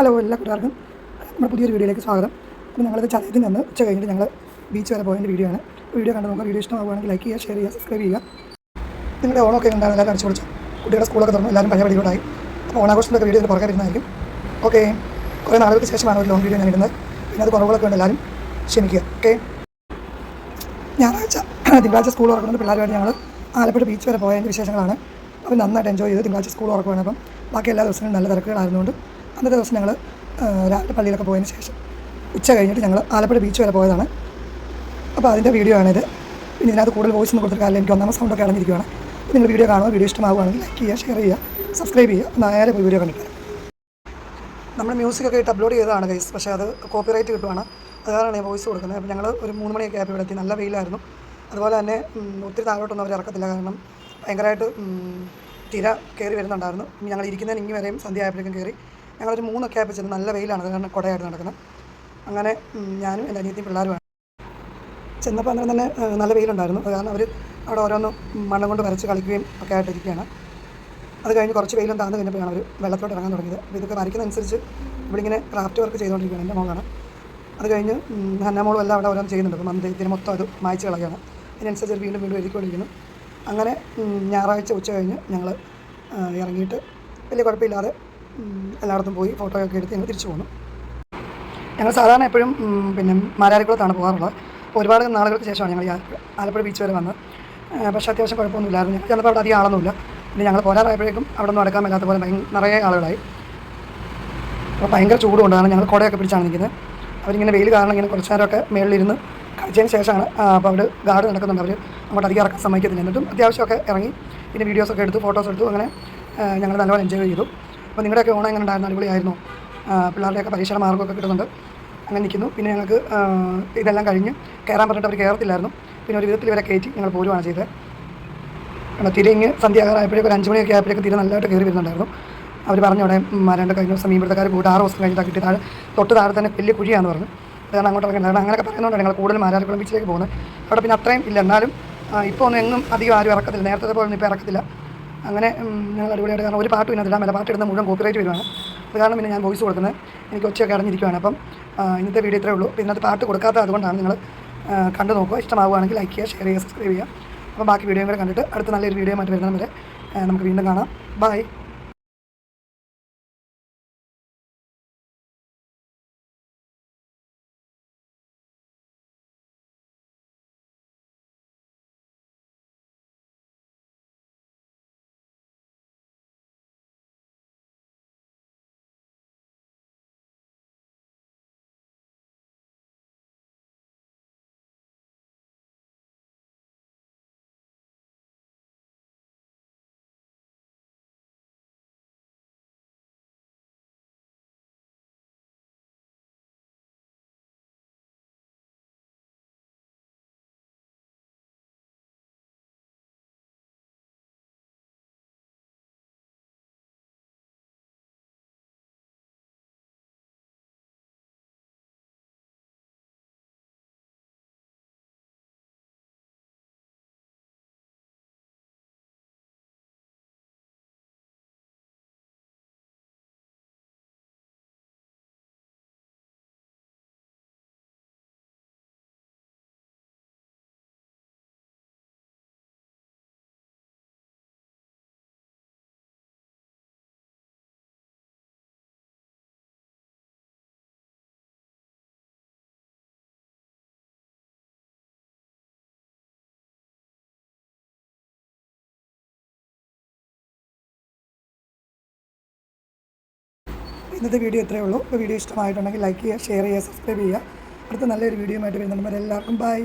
Hello എല്ലാ കൂട്ടുകാർക്കും നമ്മുടെ പുതിയൊരു വീഡിയോയിലേക്ക് സ്വാഗതം. അപ്പോൾ ഞങ്ങളിത് ചതയത്തിൽ നിന്ന് ഉച്ച കഴിഞ്ഞിട്ട് ഞങ്ങൾ ബീച്ച് വരെ പോയതിന്റെ വീഡിയോ ആണ്. വീഡിയോ കണ്ട് നോക്കുക വീഡിയോ ഇഷ്ടമാവുകയാണെങ്കിൽ ലൈക്ക് ചെയ്യുക ഷെയർ ചെയ്യുക സബ്സ്ക്രൈബ് ചെയ്യുക. നിങ്ങളുടെ ഓണമൊക്കെ ഉണ്ടാകും എല്ലാവരും അടിച്ചു പൊളിച്ചു കുട്ടികളുടെ സ്കൂളൊക്കെ തുറന്നു. എല്ലാവരും പഴയ പടിയോടായി അപ്പോൾ ഓണാഘോഷത്തിന്റെ വീഡിയോ പുറകെ വരുന്നതായിരിക്കും ഓക്കെ കുറേ നാളുകൾക്ക് ശേഷമാണ് ഒരു ലോങ് വീഡിയോ ഞാൻ ഇടുന്നത്. പിന്നെ അത് കുറവുകളൊക്കെ ഉണ്ട്. എല്ലാവരും ക്ഷമിക്കുക. ഓക്കെ ഞായറാഴ്ച തിങ്കളാഴ്ച സ്കൂൾ തുറക്കുന്ന പിള്ളേരുമായിട്ട് ഞങ്ങൾ ആലപ്പുഴ ബീച്ച് വരെ പോയതിന്റെ വിശേഷങ്ങളാണ്. അപ്പോൾ നന്നായിട്ട് എൻജോയ് ചെയ്ത് തിങ്കളാഴ്ച സ്കൂൾ തുറക്കുകയാണ് അപ്പം ബാക്കി എല്ലാ ദിവസങ്ങളും നല്ല തിരക്കുകളായിരുന്നുകൊണ്ട് അന്നത്തെ ദിവസം ഞങ്ങൾ രാവിലെ പള്ളിയിലൊക്കെ പോയതിന് ശേഷം ഉച്ച കഴിഞ്ഞിട്ട് ഞങ്ങൾ ആലപ്പുഴ ബീച്ച് വരെ പോയതാണ്. അപ്പോൾ അതിന്റെ വീഡിയോ ആണിത് പിന്നെ ഇതിനകത്ത് കൂടുതൽ വോയിസ് ഒന്നും കൊടുത്തിട്ട് കാര്യം എനിക്ക് ഒന്നാമത് സൗണ്ടൊക്കെ അടങ്ങിയിരിക്കുകയാണ് അപ്പോൾ നിങ്ങൾ വീഡിയോ കാണുക വീഡിയോ ഇഷ്ടമാവുകയാണെങ്കിൽ ലൈക്ക് ചെയ്യുക ഷെയർ ചെയ്യുക സബ്സ്ക്രൈബ് ചെയ്യുക. നേരെ പോയി വീഡിയോ കണ്ടിട്ട്. നമ്മൾ മ്യൂസിക്കൊക്കെ ഇട്ട് അപ്ലോഡ് ചെയ്തതാണ് ഗൈസ് പക്ഷേ അത് കോപ്പിറൈറ്റ് കിട്ടുവാണ്. അത് കാരണമാണ് ഞാൻ വോയിസ് കൊടുക്കുന്നത്. അപ്പോൾ ഞങ്ങൾ ഒരു മൂന്ന് മണിയൊക്കെ ആയപ്പോൾ ഇവിടെ എത്തി. നല്ല വെയിലായിരുന്നു. അതുപോലെ തന്നെ ഒത്തിരി താഴോട്ടൊന്നും അവർ ഇറക്കത്തില്ല. കാരണം ഭയങ്കരമായിട്ട് തിര കയറി വരുന്നുണ്ടായിരുന്നു. ഞങ്ങൾ ഇരിക്കുന്നതിന് ഇങ്ങനെ വരെയും സന്ധ്യ ആയപ്പോഴേക്കും കയറി ഞങ്ങളൊരു മൂന്നൊക്കെ ആയപ്പോൾ ചെന്ന് നല്ല വെയിലാണ്. കാരണം കുടയായിട്ട് നടക്കുന്നത്. അങ്ങനെ ഞാനും എന്റെ അനിയത്തിയും പിള്ളേരുമാണ്. ചെന്നപ്പോൾ അന്നേരം തന്നെ നല്ല വെയിലുണ്ടായിരുന്നു. കാരണം അവർ അവിടെ ഓരോന്ന് മണ്ണം കൊണ്ട് വരച്ച് കളിക്കുകയും ഒക്കെ ആയിട്ടിരിക്കുകയാണ്. അത് കഴിഞ്ഞ് കുറച്ച് വെയിലും താന്ന് കഴിഞ്ഞപ്പോഴാണ് അവർ വെള്ളത്തോട്ട് ഇറങ്ങാൻ തുടങ്ങിയത്. അപ്പോൾ ഇതൊക്കെ വരയ്ക്കുന്നതനുസരിച്ച് ഇവിടെ ഇങ്ങനെ ക്രാഫ്റ്റ് വർക്ക് ചെയ്തുകൊണ്ടിരിക്കുകയാണ് എന്റെ മോളാണ്. അത് കഴിഞ്ഞ് ഉം, മോളും എല്ലാം അവിടെ ഓരോന്ന് ചെയ്യുന്നുണ്ട്. അപ്പോൾ മന്ത് ഇതിന് മൊത്തം അത് മായ്ച്ച് കളയാണ് അതിനനുസരിച്ച് വീണ്ടും വീണ്ടും എഴുതിക്കൊണ്ടിരിക്കുന്നു. അങ്ങനെ ഞായറാഴ്ച ഉച്ച കഴിഞ്ഞ് ഞങ്ങൾ ഇറങ്ങിയിട്ട് വലിയ കുഴപ്പമില്ലാതെ എല്ലായിടത്തും പോയി ഫോട്ടോയൊക്കെ എടുത്ത് ഞങ്ങൾ തിരിച്ചു പോന്നു. ഞങ്ങൾ സാധാരണ എപ്പോഴും പിന്നെ മാരാരിക്കുളത്താണ് പോകാറുള്ളത്. ഒരുപാട് നാളുകൾക്ക് ശേഷമാണ് ഞങ്ങൾ ആലപ്പുഴ ബീച്ച് വരെ വന്നത്. പക്ഷേ അത്യാവശ്യം കുഴപ്പമൊന്നുമില്ലായിരുന്നു ഞങ്ങൾ ചിലപ്പോൾ അവിടെ അധികം ആളൊന്നുമില്ല. പിന്നെ ഞങ്ങൾ പോരാറായപ്പോഴേക്കും അവിടെ ഒന്നും നടക്കാൻ മേലാത്ത പോലെ നിറയെ ആളുകളായി. അപ്പോൾ ഭയങ്കര ചൂടുകൊണ്ടാണ് ഞങ്ങൾ കുടയൊക്കെ പിടിച്ചാണ് നിൽക്കുന്നത്. അവരിങ്ങനെ വെയിൽ കാരണം ഇങ്ങനെ കുറച്ച് നേരമൊക്കെ മേളിലിരുന്ന് കഴിച്ചതിന് ശേഷമാണ് അപ്പോൾ അവിടെ ഗാർഡ് നടക്കുന്നുണ്ട്. അവർ അങ്ങോട്ട് അധികം ഇറക്കാൻ സമ്മതിക്കത്തില്ല. എന്നിട്ടും അത്യാവശ്യമൊക്കെ ഇറങ്ങി. പിന്നെ വീഡിയോസൊക്കെ എടുത്തു ഫോട്ടോസ് എടുത്തു അങ്ങനെ ഞങ്ങൾ നല്ലപോലെ എൻജോയ് ചെയ്തു. അപ്പോൾ നിങ്ങളുടെയൊക്കെ ഓണം എങ്ങനെ ഉണ്ടായിരുന്നു? അടിപൊളിയായിരുന്നു. പിള്ളേരുടെയൊക്കെ പരീക്ഷയുടെ മാർഗമൊക്കെ കിട്ടുന്നുണ്ട്. അങ്ങനെ നിൽക്കുന്നു. പിന്നെ ഞങ്ങൾക്ക് ഇതെല്ലാം കഴിഞ്ഞ് കയറാൻ പറഞ്ഞിട്ട് അവർ കയറത്തില്ലായിരുന്നു. പിന്നെ ഒരു വിധത്തിൽ ഇവരെ കയറ്റി ഞങ്ങൾ പോരുവാണ് ചെയ്തത്. കാരണം തിരിഞ്ഞ് സന്ധ്യാകാലമായപ്പോഴേക്കും ഒരു അഞ്ച് മണിയൊക്കെ ആയപ്പോഴേക്കും തിരി നല്ലതായിട്ട് കയറി വരുന്നുണ്ടായിരുന്നു. അവർ പറഞ്ഞു അവിടെ മരണ്ട കഴിഞ്ഞ ദിവസം മീൻപിടുത്തക്കാർ പോയിട്ട് ആറ് ദിവസം കഴിഞ്ഞിട്ട് കിട്ടി താഴെ തൊട്ട് താഴെ തന്നെ വലിയ കുഴിയാന്ന് പറഞ്ഞു. അതാണ് അങ്ങോട്ട് ഇറങ്ങുന്നത് അങ്ങനെ അങ്ങനെയൊക്കെ പറയുന്നതുകൊണ്ട് ഞങ്ങൾ കൂടുതൽ മാരാരിക്കുളം ബീച്ചിലേക്ക് പോകുന്നത്. അവിടെ പിന്നെ അത്രയും ഇല്ല. എന്നാലും ഇപ്പോൾ ഒന്നും എങ്ങും അധികം ആരും ഇറക്കത്തില്ല. നേരത്തെ പോലെ ഒന്നും ഇപ്പോൾ ഇറക്കത്തില്ല. അങ്ങനെ ഞങ്ങൾ അടിപൊളിയായിട്ട് കാരണം ഒരു പാട്ട് ഇതിനകത്തില്ല മല പാട്ട് ഇടുന്ന മുഴുവൻ കോപ്പിറൈറ്റ് വരുവാണ്. അത് കാരണം പിന്നെ ഞാൻ വോയിസ് കൊടുക്കുന്നത്. എനിക്ക് ഒച്ചയൊക്കെ അടഞ്ഞിരിക്കുകയാണ് അപ്പം ഇന്നത്തെ വീഡിയോ ഇത്രേ ഉള്ളൂ. അപ്പോൾ ഇതിനകത്ത് പാട്ട് കൊടുക്കാത്ത അതുകൊണ്ടാണ് നിങ്ങൾ കണ്ടു നോക്കുക. ഇഷ്ടമാവുകയാണെങ്കിൽ ലൈക്ക് ചെയ്യുക ഷെയർ ചെയ്യുക സബ്സ്ക്രൈബ് ചെയ്യുക. അപ്പോൾ ബാക്കി വീഡിയോയും കണ്ടിട്ട് അടുത്ത നല്ലൊരു വീഡിയോ ആയിട്ട് വരുന്നത് വരെ നമുക്ക് വീണ്ടും കാണാം. ബൈ ഇന്നത്തെ വീഡിയോ ഇത്രയേ ഉള്ളൂ. അപ്പോൾ വീഡിയോ ഇഷ്ടമായിട്ടുണ്ടെങ്കിൽ ലൈക്ക് ചെയ്യുക ഷെയർ ചെയ്യുക സബ്സ്ക്രൈബ് ചെയ്യുക. അടുത്ത നല്ലൊരു വീഡിയോ ആയിട്ട് വരുന്നുണ്ട് എല്ലാവർക്കും ബൈ